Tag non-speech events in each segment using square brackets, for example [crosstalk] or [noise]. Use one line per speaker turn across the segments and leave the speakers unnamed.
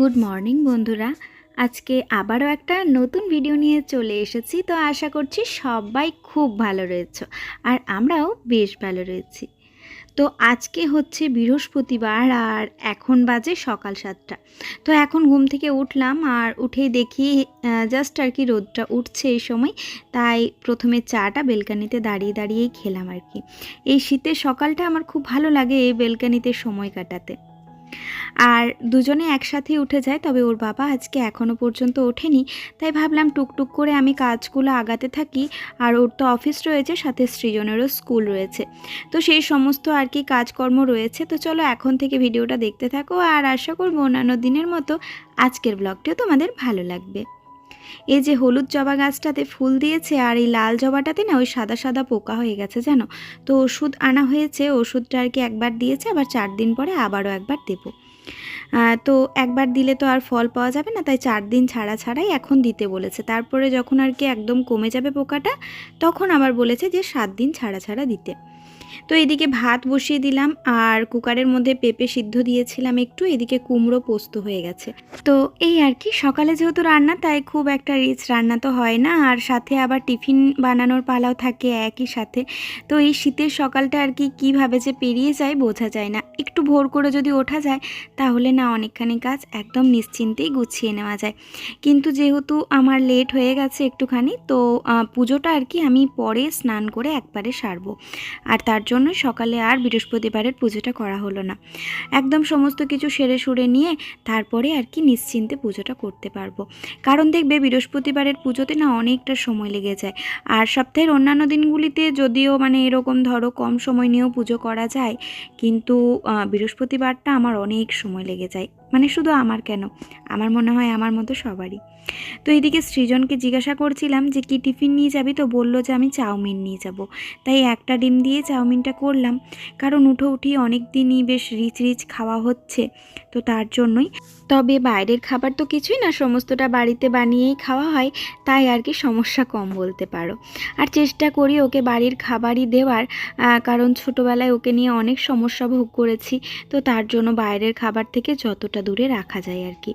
Good morning বন্ধুরা। আজকে আবারও একটা নতুন ভিডিও নিয়ে চলে এসেছি। তো আশা করছি সবাই খুব ভালো রয়েছে আর আমরাও বেশ ভালো রয়েছি। তো আজকে হচ্ছে বৃহস্পতিবার আর এখন বাজে সকাল সাতটা। তো এখন ঘুম থেকে উঠলাম আর উঠেই দেখি জাস্ট আর কি রোদটা উঠছে এই সময়। তাই প্রথমে চাটা বেলকানিতে দাঁড়িয়ে দাঁড়িয়েই খেলাম আর কি। এই শীতের সকালটা আমার খুব ভালো লাগে এই বেলকানিতে সময় কাটাতে। আর দুজনে একসাথে উঠে যায়, তবে ওর বাবা আজকে এখনও পর্যন্ত ওঠেনি। তাই ভাবলাম টুকটুক করে আমি কাজগুলো আগাতে থাকি, আর ওর তো অফিস রয়েছে, সাথে সৃজনেরও স্কুল রয়েছে। তো সেই সমস্ত আর কি কাজকর্ম রয়েছে। তো চলো এখন থেকে ভিডিওটা দেখতে থাকো, আর আশা করব অন্যান্য দিনের মতো আজকের ব্লগটিও তোমাদের ভালো লাগবে। এই যে হলুদ জবা গাছটাতে ফুল দিয়েছে আর এই লাল জবাটাতে না ওই সাদা সাদা পোকা হয়ে গেছে, জানো? তো ওষুধ আনা হয়েছে, ওষুধটা আর কি একবার দিয়েছে, আবার চার দিন পরে আবারও একবার দেবো। তো একবার দিলে তো আর ফল পাওয়া যাবে না, তাই চার দিন ছাড়া ছাড়াই এখন দিতে বলেছে। তারপরে যখন আর কি একদম কমে যাবে পোকাটা, তখন আবার বলেছে যে সাত দিন ছাড়া ছাড়া দিতে। তো এদিকে ভাত বসিয়ে দিলাম আর কুকারের মধ্যে পেঁপে সিদ্ধ দিয়েছিলাম একটু, এদিকে কুমড়ো পোস্ত হয়ে গেছে। তো এই আর কি, সকালে যেহেতু রান্না, তাই খুব একটা রিচ রান্না তো হয় না। আর সাথে আবার টিফিন বানানোর পালাও থাকে একই সাথে। তো এই শীতের সকালটা আর কি, কীভাবে যে পেরিয়ে যায় বোঝা যায় না। একটু ভোর করে যদি ওঠা যায়, তাহলে না অনেকখানি কাজ একদম নিশ্চিন্তেই গুছিয়ে নেওয়া যায়। কিন্তু যেহেতু আমার লেট হয়ে গেছে একটুখানি, তো পুজোটা আর কি আমি পরে স্নান করে একবারে সারবো। আর তার জন্য সকালে আর বৃহস্পতিবারের পুজোটা করা হলো না। একদম সমস্ত কিছু সেরে সুরে নিয়ে তারপরে আর কি নিশ্চিন্তে পুজোটা করতে পারব। কারণ দেখবে বৃহস্পতিবারের পুজোতে না অনেকটা সময় লেগে যায়। আর সপ্তাহের অন্যান্য দিনগুলিতে যদিও মানে এরকম ধরো কম সময় নিয়েও পুজো করা যায়, কিন্তু বৃহস্পতিবারটা আমার অনেক সময় লেগে যায়। মানে শুধু আমার কেন? আমার মনে হয় আমার মতো সবারই। তো এদিকে সৃজনকে জিজ্ঞাসা করছিলাম যে, কি টিফিন নিয়ে যাবি? তো বলল যে, আমি চাউমিন নিয়ে যাব। তাই একটা ডিম দিয়ে চাউমিনটা করলাম। কারণ উঠো উঠি অনেক দিনই বেশ রিচ রিচ খাওয়া হচ্ছে, তো তার জন্যই। তবে বাইরের খাবার তো কিছুই না, সমস্তটা বাড়িতে বানিয়েই খাওয়া হয়, তাই আর কি সমস্যা কম বলতে পারো। আর চেষ্টা করি ওকে বাড়ির খাবারই দেওয়ার কারণ ছোটোবেলায় ওকে নিয়ে অনেক সমস্যা ভোগ করেছি, তো তার জন্য বাইরের খাবার থেকে যতটা দূরে রাখা যায় আর কি।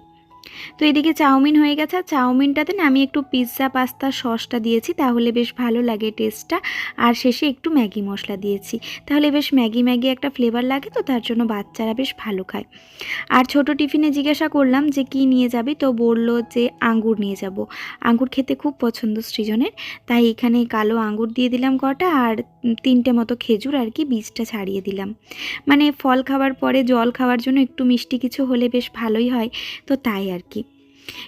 তো এদিকে চাউমিন হয়ে গেছে। আর চাউমিনটাতে না আমি একটু পিৎজা পাস্তা সসটা দিয়েছি, তাহলে বেশ ভালো লাগে টেস্টটা আর শেষে একটু ম্যাগি মশলা দিয়েছি। তাহলে বেশ ম্যাগি ম্যাগি একটা ফ্লেভার লাগে তো, তার জন্য বাচ্চারা বেশ ভালো খায়। আর ছোট টিফিনে জিজ্ঞাসা করলাম যে কি নিয়ে যাবি? তো বলল যে আঙ্গুর নিয়ে যাব। আঙ্গুর খেতে খুব পছন্দ সৃজনের, তাই এখানে কালো আঙ্গুর দিয়ে দিলাম কটা আর তিনটে মতো খেজুর আর কি বীজটা ছাড়িয়ে দিলাম। মানে ফল খাওয়ার পরে, জল খাওয়ার জন্য একটু মিষ্টি কিছু হলে বেশ ভালোই হয়। তো তাই আর কি।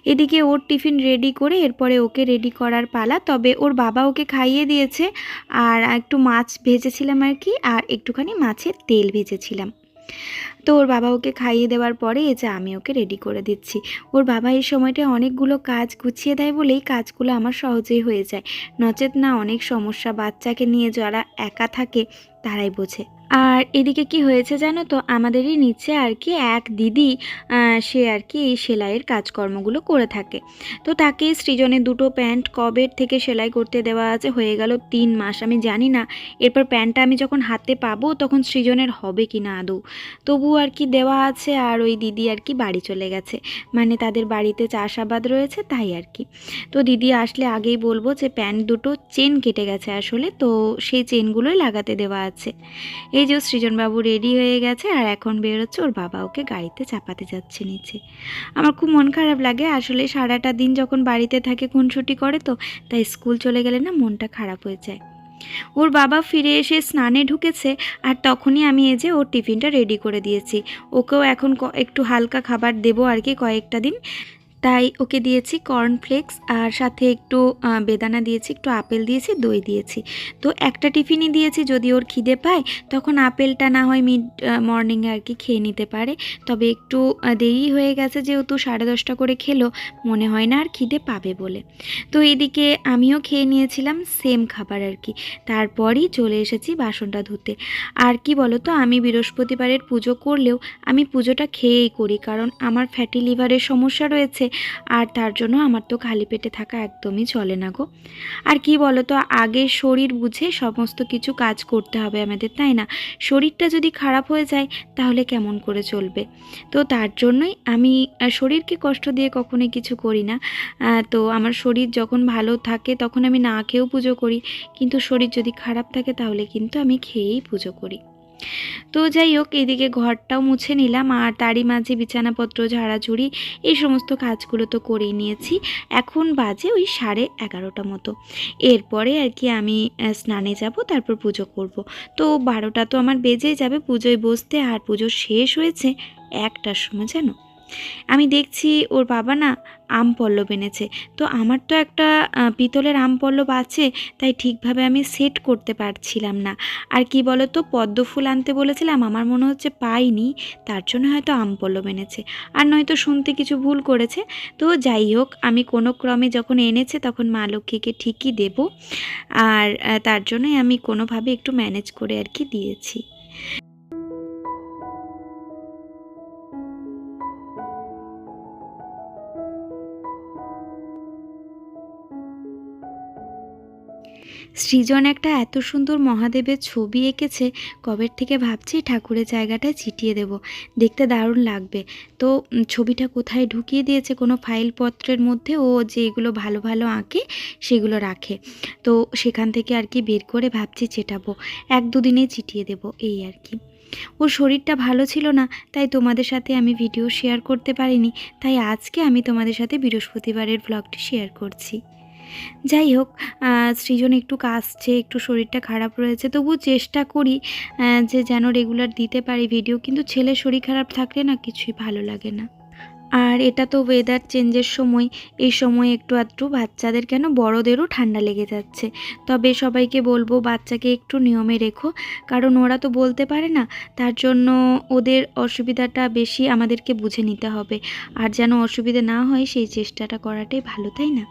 এদিকে ওর টিফিন রেডি করে এরপরে ওকে রেডি করার পালা, তবে ওর বাবা ওকে খাইয়ে দিয়েছে আর একটু মাছ ভেজেছিলাম আর কি, আর একটুখানি মাছের তেল ভেজেছিলাম। তো ওর বাবা ওকে খাইয়ে দেওয়ার পরে এই যে আমি ওকে রেডি করে দিচ্ছি। ওর বাবা এই সময়টায় অনেকগুলো কাজ গুছিয়ে দেয় বলেই কাজগুলো আমার সহজেই হয়ে যায়। নচেত না অনেক সমস্যা, বাচ্চাকে নিয়ে যারা একা থাকে তারাই বোঝে। আর এদিকে কি হয়েছে জানো তো? আমাদেরই নিচে আর কি এক দিদি সে আর কি এই সেলাইয়ের কাজকর্মগুলো করে থাকে। তো তাকে সৃজনে দুটো প্যান্ট কবের থেকে সেলাই করতে দেওয়া আছে, হয়ে গেল তিন মাস, আমি জানি না। এরপর প্যান্টটা আমি যখন হাতে পাবো, তখন সৃজনের হবে কি না আদৌ? তবু আর কি দেওয়া আছে আর ওই দিদি আর কি বাড়ি চলে গেছে। মানে তাদের বাড়িতে চাষাবাদ রয়েছে, তাই আর কি। তো দিদি আসলে আগেই বলব যে প্যান্ট দুটো চেন কেটে গেছে আসলে, তো সেই চেনগুলোই লাগাতে দেওয়া আছে। এই যে সৃজনবাবু রেডি হয়ে গেছে আর এখন বেরোচ্ছে ওর বাবা ওকে গাড়িতে চাপাতে যাচ্ছে নিচে। আমার খুব মন খারাপ লাগে, আসলে সারাটা দিন যখন বাড়িতে থাকে খুনসুটি করে তো, তাই স্কুল চলে গেলে না মনটা খারাপ হয়ে যায়। ওর বাবা ফিরে এসে স্নানে ঢুকেছে আর তখনই আমি এই যে ওর টিফিনটা রেডি করে দিয়েছি। ওকেও এখন একটু হালকা খাবার দেবো আর কি কয়েকটা দিন। তাই ওকে দিয়েছি কর্নফ্লেক্স আর সাথে একটু বেদানা দিয়েছি, একটু আপেল দিয়েছি, দই দিয়েছি। তো একটা টিফিনই দিয়েছি, যদি ওর খিদে পায়, তখন আপেলটা না হয় মিড মর্নিংয়ে আর কি খেয়ে নিতে পারে। তবে একটু দেরি হয়ে গেছে যেহেতু সাড়ে দশটা করে খেলো, মনে হয় না আর খিদে পাবে বলে। তো এদিকে আমিও খেয়ে নিয়েছিলাম সেম খাবার আর কি। তারপরই চলে এসেছি বাসনটা ধুতে। আর কি বলো তো আমি বৃহস্পতিবারের পুজো করলেও আমি পুজোটা খেয়েই করি, কারণ আমার ফ্যাটি লিভারের সমস্যা রয়েছে আর তার জন্য আমার তো খালি পেটে থাকা একদমই চলে না গো। আর কি বলো তো আগে শরীর বুঝে সমস্ত কিছু কাজ করতে হবে আমাদের, তাই না? শরীরটা যদি খারাপ হয়ে যায়, তাহলে কেমন করে চলবে? তো তার জন্যই আমি শরীরকে কষ্ট দিয়ে কখনোই কিছু করি না। তো আমার শরীর যখন ভালো থাকে, তখন আমি না খেয়েও পুজো করি। কিন্তু শরীর যদি খারাপ থাকে, তাহলে কিন্তু আমি খেয়েই পুজো করি। তো যাই হোক, এদিকে ঘরটাও মুছে নিলাম আর তারই মাঝে বিছানাপত্র, ঝাড়াঝুড়ি এই সমস্ত কাজগুলো তো করেই নিয়েছি। এখন বাজে ওই সাড়ে এগারোটা মতো। এরপরে আর কি আমি স্নানে যাব, তারপর পুজো করব। তো বারোটা তো আমার বেজেই যাবে, পুজোয় বসতে আর পুজো শেষ হয়েছে একটার সময়, জানো? আমি দেখছি ওর বাবা না আম পল্লব এনেছে। তো আমার তো একটা পিতলের আম পল্লব আছে, তাই ঠিকভাবে আমি সেট করতে পারছিলাম না। আর কি বলো তো পদ্ম ফুল আনতে বলেছিলাম, আমার মনে হচ্ছে পাইনি, তার জন্য হয়তো আম পল্লব এনেছে। আর নয়তো শুনতে কিছু ভুল করেছে। তো যাই হোক, আমি কোনো ক্রমে যখন এনেছে, তখন মা লক্ষ্মীকে ঠিকই দেব। আর তার জন্যই আমি কোনোভাবে একটু ম্যানেজ করে আর কি দিয়েছি। সৃজন একটা এত সুন্দর মহাদেবের ছবি এঁকেছে কবের থেকে ভাবছি ঠাকুরের জায়গাটায় চিটিয়ে দেব। দেখতে দারুণ লাগবে। তো ছবিটা কোথায় ঢুকিয়ে দিয়েছে কোনো ফাইলপত্রের মধ্যে? ও যেগুলো ভালো ভালো আঁকে, সেগুলো রাখে। তো, সেখান থেকে আর কি বের করে ভাবছি চেটাবো। এক দুদিনেই চিটিয়ে দেব, এই আর কি। ওর শরীরটা ভালো ছিল না, তাই তোমাদের সাথে আমি ভিডিও শেয়ার করতে পারিনি। তাই আজকে আমি তোমাদের সাথে বৃহস্পতিবারের ব্লগটি শেয়ার করছি। যাই হোক সৃজন একটু কাশছে, একটু শরীরটা খারাপ রয়েছে তবু চেষ্টা করি যে যেন রেগুলার দিতে পারি ভিডিও কিন্তু ছেলে শরীর খারাপ থাকলে না কিছুই ভালো লাগে না। আর এটা তো ওয়েদার চেঞ্জের সময়, এই সময় একটু আধটু বাচ্চাদের কেন, বড়দেরও ঠান্ডা লেগে যাচ্ছে। তবে সবাইকে বলব, বাচ্চাকে একটু নিয়মে রেখো, কারণ ওরা তো বলতে পারে না, তার জন্য ওদের অসুবিধাটা বেশি আমাদেরকে বুঝে নিতে হবে। আর যেন অসুবিধা না হয়, সেই চেষ্টাটা করাটাই ভালো, তাই না?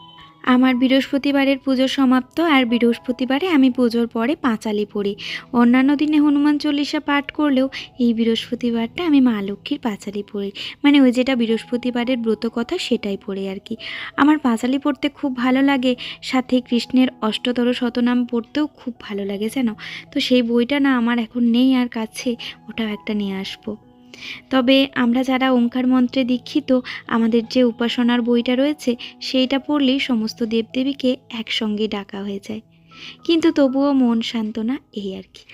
আমার বৃহস্পতিবারের পুজো সমাপ্ত আর বৃহস্পতিবারে আমি পুজোর পরে পাঁচালি পড়ি। অন্যান্য দিনে হনুমান চল্লিশা পাঠ করলেও এই বৃহস্পতিবারটা আমি মা লক্ষ্মীর পাঁচালি পড়ি। মানে ওই যেটা বৃহস্পতিবারের ব্রত কথা সেটাই পড়ি আর কি। আমার পাঁচালি পড়তে খুব ভালো লাগে, সাথে কৃষ্ণের অষ্টতর শতনাম পড়তেও খুব ভালো লাগে, জানো? তো সেই বইটা না আমার এখন নেই আর কাছে, ওটাও একটা নিয়ে আসব। তবে আমরা যারা ওঙ্কার মন্ত্রে দীক্ষিত, আমাদের যে উপাসনার বইটা রয়েছে, সেইটা পড়লেই সমস্ত দেবদেবীকে একসঙ্গে ডাকা হয়ে যায়। কিন্তু তবুও মন শান্ত না এই আর কি।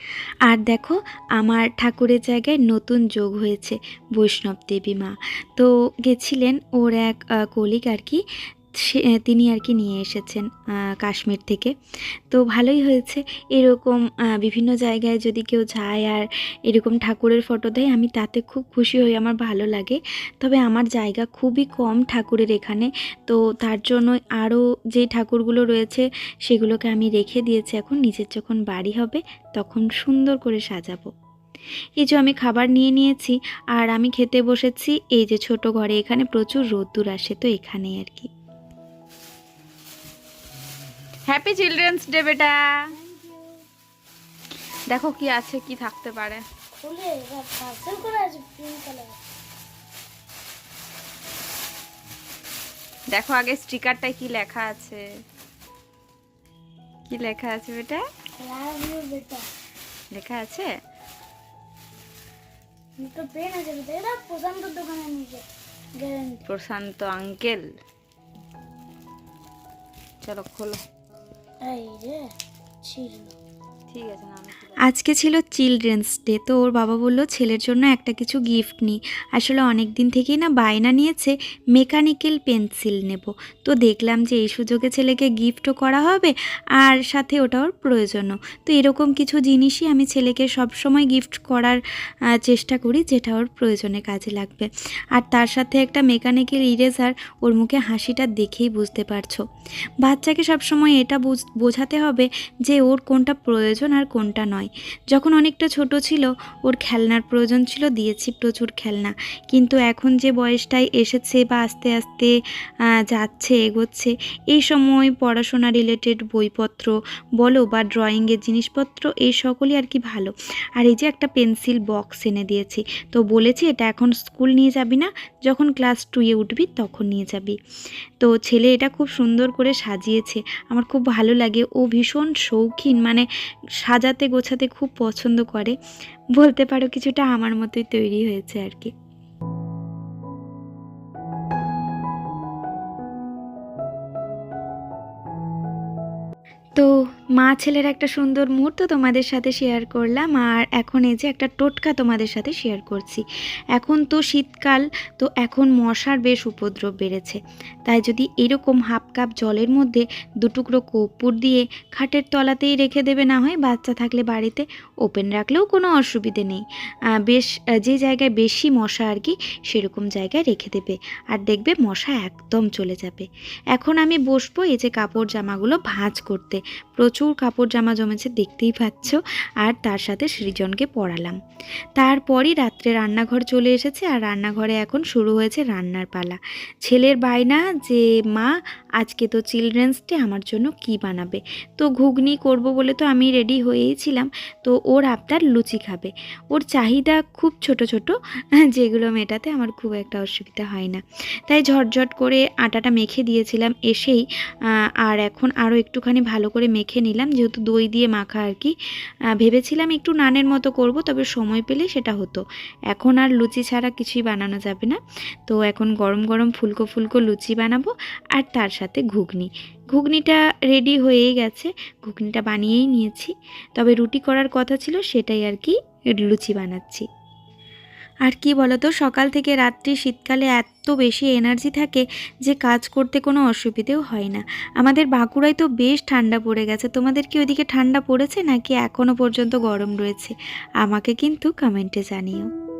আর দেখো, আমার ঠাকুরের জায়গায় নতুন যোগ হয়েছে বৈষ্ণব দেবী মা। তো গেছিলেন ওর এক কলিগ আর কি তিনি আর কি নিয়ে এসেছেন কাশ্মীর থেকে। তো ভালোই হয়েছে। এরকম বিভিন্ন জায়গায় যদি কেউ যায় আর এরকম ঠাকুরের ফটো দেয়, আমি তাতে খুব খুশি হই, আমার ভালো লাগে। তবে আমার জায়গা খুবই কম ঠাকুরের এখানে। তো তার জন্য আরও যে ঠাকুরগুলো রয়েছে, সেগুলোকে আমি রেখে দিয়েছি এখন। নিজের যখন বাড়ি হবে, তখন সুন্দর করে সাজাবো। এই যে আমি খাবার নিয়ে নিয়েছি, আর আমি খেতে বসেছি, এই যে ছোট ঘরে এখানে প্রচুর রোদ্দুর আসে, তো এখানেই আর কি। হ্যাপি চিলড্রেন্স ডে বেটা। দেখো কি আছে কি থাকতে পারে। দেখো আগে স্টিকারটায় কি লেখা আছে। কি লেখা আছে বেটা? লেখা আছে?
প্রশান্ত
আঙ্কেল। চলো খোলো।
এই যে ছিল।
ঠিক আছে না আজকে ছিল চিলড্রেন্স ডে, তো ওর বাবা বলল, ছেলের জন্য একটা কিছু গিফট নিই আসলে অনেক দিন থেকেই না বায়না নিয়েছে, মেকানিক্যাল পেন্সিল নেব। তো দেখলাম যে এই সুযোগে ছেলেকে গিফটও করা হবে আর সাথে ওটা ওর প্রয়োজনও। তো এরকম কিছু জিনিসই আমি ছেলেকে সবসময় গিফট করার চেষ্টা করি যেটা ওর প্রয়োজনে কাজে লাগবে। আর তার সাথে একটা মেকানিক্যাল ইরেজার, ওর মুখে হাসিটা দেখেই বুঝতে পারছ। বাচ্চাকে সবসময় এটা বুঝ- বোঝাতে হবে যে ওর কোনটা প্রয়োজন আর কোনটা নয়। নয়। যখন অনেকটা ছোট ছিল, ওর খেলনার প্রয়োজন ছিল, দিয়েছি প্রচুর খেলনা। কিন্তু এখন যে বয়সটায় এসেছে বা আস্তে আস্তে যাচ্ছে, এগোচ্ছে, এই সময় পড়াশোনা রিলেটেড বইপত্র বলো বা ড্রয়িংয়ের জিনিসপত্র, এই সকলই আর কি ভালো। আর এই যে একটা পেন্সিল বক্স এনে দিয়েছি, তো বলেছি এটা এখন স্কুল নিয়ে যাবি না, যখন ক্লাস টুয়ে উঠবি তখন নিয়ে যাবি। তো ছেলে এটা খুব সুন্দর করে সাজিয়েছে, আমার খুব ভালো লাগে। ও ভীষণ শৌখিন মানে সাজাতে গোছাতে খুব পছন্দ করে। বলতে পারো কিছুটা আমার মতোই তৈরি হয়েছে আর কি। মা ছেলের একটা সুন্দর মুহূর্ত তোমাদের সাথে শেয়ার করলাম, আর এখন এই যে একটা টোটকা তোমাদের সাথে শেয়ার করছি। এখন তো শীতকাল, তো এখন মশার বেশ উপদ্রব বেড়েছে। তাই যদি এরকম হাফ কাপ জলের মধ্যে দুটুকরো কর্পূর দিয়ে খাটের তলাতেই রেখে দেবে না হয়, বাচ্চা থাকলে বাড়িতে ওপেন রাখলেও কোনো অসুবিধে নেই। বেশ যে জায়গায় বেশি মশা আর কি, সেরকম জায়গায় রেখে দেবে। আর দেখবে মশা একদম চলে যাবে। এখন আমি বসবো এই যে কাপড় জামাগুলো ভাঁজ করতে। প্রচুর কাপড় জামা জমেছে, দেখতেই পাচ্ছ। আর তার সাথে সৃজনকে পড়ালাম। তারপরই রাত্রে রান্নাঘর চলে এসেছে আর রান্নাঘরে এখন শুরু হয়েছে রান্নার পালা। ছেলের বায়না যে মা আজকে তো চিলড্রেন্স ডে আমার জন্য কি বানাবে? তো ঘুগনি করব বলে তো আমি রেডি হয়েই ছিলাম, তো ওর আবদার লুচি খাবে। ওর চাহিদা খুব ছোট ছোট, [laughs] যেগুলো মেটাতে আমার খুব একটা অসুবিধা হয় না। তাই ঝটঝট করে আটাটা মেখে দিয়েছিলাম এসেই আর এখন আরও একটুখানি ভালো করে মেখে নিলাম, যেহেতু দই দিয়ে মাখা আর কি। ভেবেছিলাম একটু নানের মতো করব, তবে সময় পেলে সেটা হতো। এখন আর লুচি ছাড়া কিছুই বানানো যাবে না। তো এখন গরম গরম ফুলকো ফুলকো লুচি বানাবো, আর তার ঘুগনি। ঘুগনিটা রেডি হয়েই গেছে। ঘুগনিটা বানিয়েই নিয়েছি। তবে রুটি করার কথা ছিল, সেটাই আর কি লুচি বানাচ্ছি। আর কি বলতো, সকাল থেকে রাত্রি শীতকালে এত বেশি এনার্জি থাকে যে কাজ করতে কোনো অসুবিধেও হয় না। আমাদের বাঁকুড়ায় তো বেশ ঠান্ডা পড়ে গেছে। তোমাদের কি ওইদিকে ঠান্ডা পড়েছে নাকি এখনও পর্যন্ত গরম রয়েছে? আমাকে কিন্তু কমেন্টে জানিও।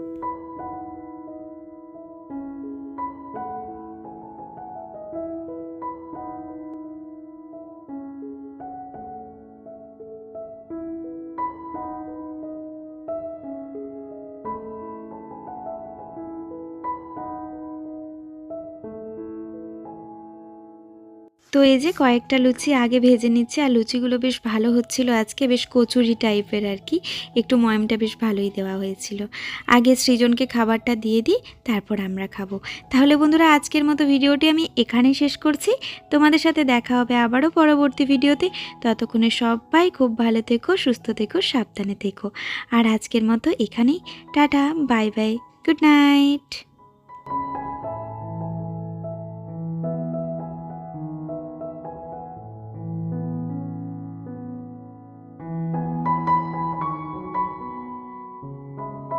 তো এই যে কয়েকটা লুচি আগে ভেজে নিচ্ছে, আর লুচিগুলো বেশ ভালো হচ্ছিল আজকে, বেশ কচুরি টাইপের আর কি। একটু ময়মটা বেশ ভালোই দেওয়া হয়েছিল। আগে সৃজনকে খাবারটা দিয়ে দিই, তারপর আমরা খাব। তাহলে বন্ধুরা, আজকের মতো ভিডিওটি আমি এখানেই শেষ করছি। তোমাদের সাথে দেখা হবে আবারও পরবর্তী ভিডিওতে। ততক্ষণে সবাই খুব ভালো থেকো, সুস্থ থেকো, সাবধানে থেকো। আর আজকের মতো এখানেই। Tata, bye bye, good night.